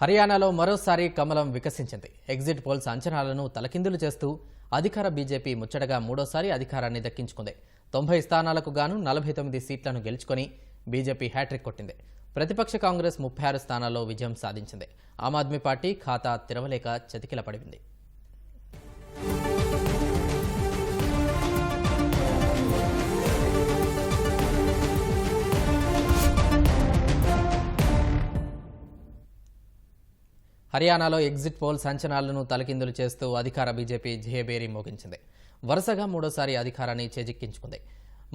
హర్యానాలో మరోసారి కమలం వికసించింది. ఎగ్జిట్ పోల్స్ అంచనాలను తలకిందులు చేస్తూ అధికార బీజేపీ ముచ్చటగా మూడోసారి అధికారాన్ని దక్కించుకుంది. తొంభై స్థానాలకు గాను నలభై తొమ్మిది సీట్లను గెలుచుకొని బీజేపీ హ్యాట్రిక్ కొట్టింది. ప్రతిపక్ష కాంగ్రెస్ ముప్పై ఆరు స్థానాల్లో విజయం సాధించింది. ఆమ్ ఆద్మీ పార్టీ ఖాతా తెరవలేక చతికిల పడింది హర్యానాలో ఎగ్జిట్ పోల్స్ సంచనాలను తలకిందులు చేస్తూ అధికార బీజేపీ జేబేరీ మోగించింది. వరుసగా మూడోసారి అధికారాన్ని చేజిక్కించుకుంది.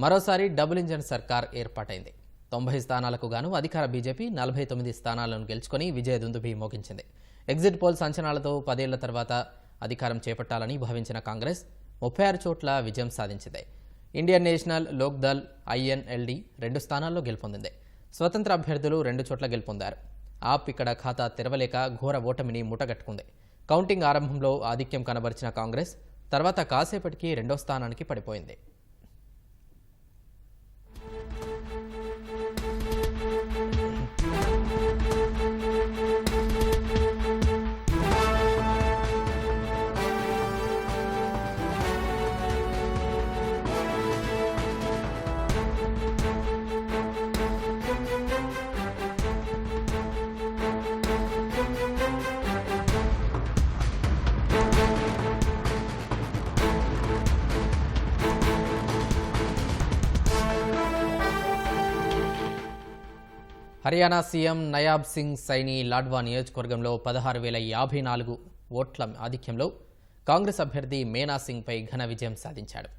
మరోసారి డబుల్ ఇంజన్ సర్కార్ ఏర్పాటైంది. తొంభై స్థానాలకు గాను అధికార బీజేపీ నలభై తొమ్మిది స్థానాలను గెలుచుకుని విజయ దుందుభి మోగించింది. ఎగ్జిట్ పోల్ సంచనాలతో పదేళ్ళ తర్వాత అధికారం చేపట్టాలని భావించిన కాంగ్రెస్ ముప్పై ఆరు చోట్ల విజయం సాధించింది. ఇండియన్ నేషనల్ లోక్దల్ ఐఎన్ఎల్డి రెండు స్థానాల్లో గెలుపొందింది. స్వతంత్ర అభ్యర్థులు రెండు చోట్ల గెలుపొందారు. ఆప్ ఇక్కడ ఖాతా తెరవలేక ఘోర ఓటమిని ముటగట్టుకుంది కౌంటింగ్ ఆరంభంలో ఆధిక్యం కనబరిచిన కాంగ్రెస్ తర్వాత కాసేపటికి రెండో స్థానానికి పడిపోయింది. హర్యానా సీఎం నయాబ్ సింగ్ సైని లాడ్వా నియోజకవర్గంలో పదహారు వేల యాభై నాలుగు ఓట్ల ఆధిక్యంలో కాంగ్రెస్ అభ్యర్థి మేనా సింగ్పై ఘన విజయం సాధించాడు.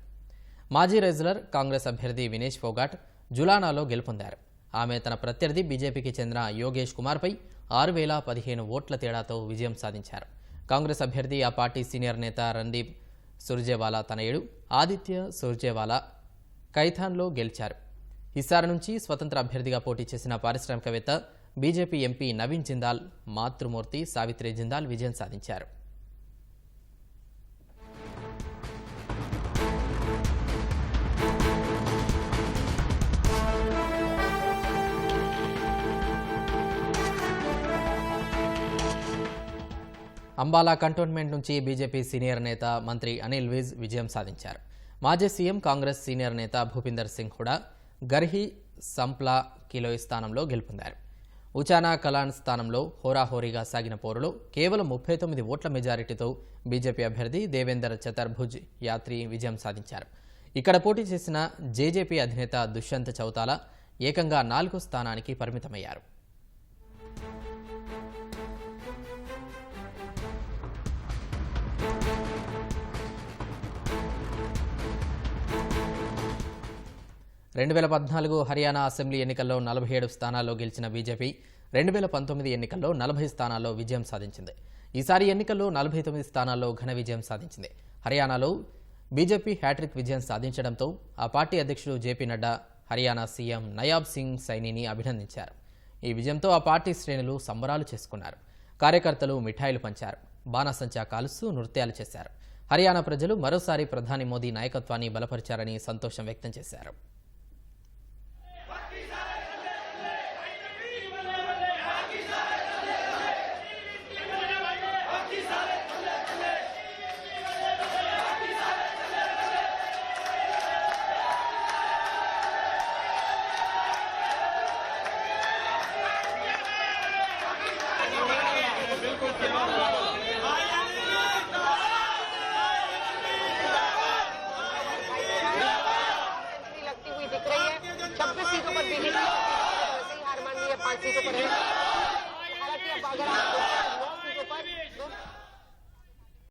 మాజీ రెజ్లర్ కాంగ్రెస్ అభ్యర్థి వినేష్ ఫోగాట్ జులానాలో గెలుపొందారు. ఆమె తన ప్రత్యర్థి బీజేపీకి చెందిన యోగేష్ కుమార్పై ఆరు వేల పదిహేను ఓట్ల తేడాతో విజయం సాధించారు. కాంగ్రెస్ అభ్యర్థి ఆ పార్టీ సీనియర్ నేత రణదీప్ సుర్జేవాలా తనయుడు ఆదిత్య సుర్జేవాలా కైథాన్లో గెలిచారు. హిసార్ నుంచి స్వతంత్ర అభ్యర్థిగా పోటీ చేసిన పారిశ్రామికవేత్త బీజేపీ ఎంపీ నవీన్ జిందాల్ మాతృమూర్తి సావిత్రి జిందాల్ విజయం సాధించారు. అంబాలా కంటోన్మెంట్ నుంచి బీజేపీ సీనియర్ నేత మంత్రి అనిల్ విజ్ విజయం సాధించారు. మాజీ సీఎం కాంగ్రెస్ సీనియర్ నేత భూపిందర్ సింగ్ హుడా గర్హి సంప్లా కిలోయ్ స్థానంలో గెలుపొందారు. ఉచానా కలాన్ స్థానంలో హోరాహోరీగా సాగిన పోరులో కేవలం ముప్పై తొమ్మిది ఓట్ల మెజారిటీతో బీజేపీ అభ్యర్థి దేవేందర్ చతర్భుజ్ యాత్రి విజయం సాధించారు. ఇక్కడ పోటీ చేసిన జేజేపీ అధినేత దుష్యంత్ చౌతాలా ఏకంగా నాలుగో స్థానానికి పరిమితమయ్యారు. రెండు వేల పద్నాలుగు హర్యానా అసెంబ్లీ ఎన్నికల్లో నలభై ఏడు స్థానాల్లో గెలిచిన బీజేపీ రెండు వేల పంతొమ్మిది ఎన్నికల్లో నలభై స్థానాల్లో విజయం సాధించింది. ఈసారి ఎన్నికల్లో నలభై తొమ్మిది స్థానాల్లో ఘన విజయం సాధించింది. హర్యానాలో బీజేపీ హ్యాట్రిక్ విజయం సాధించడంతో ఆ పార్టీ అధ్యక్షుడు జేపీ నడ్డా హర్యానా సీఎం నయాబ్ సింగ్ సైనిని అభినందించారు. ఈ విజయంతో ఆ పార్టీ శ్రేణులు సంబరాలు చేసుకున్నారు. కార్యకర్తలు మిఠాయిలు పంచారు. బాణసంచా కాలుస్తూ నృత్యాలు చేశారు. హర్యానా ప్రజలు మరోసారి ప్రధాని మోదీ నాయకత్వాన్ని బలపరిచారని సంతోషం వ్యక్తం చేశారు. बात सुनते पड़े भारतीय बाजार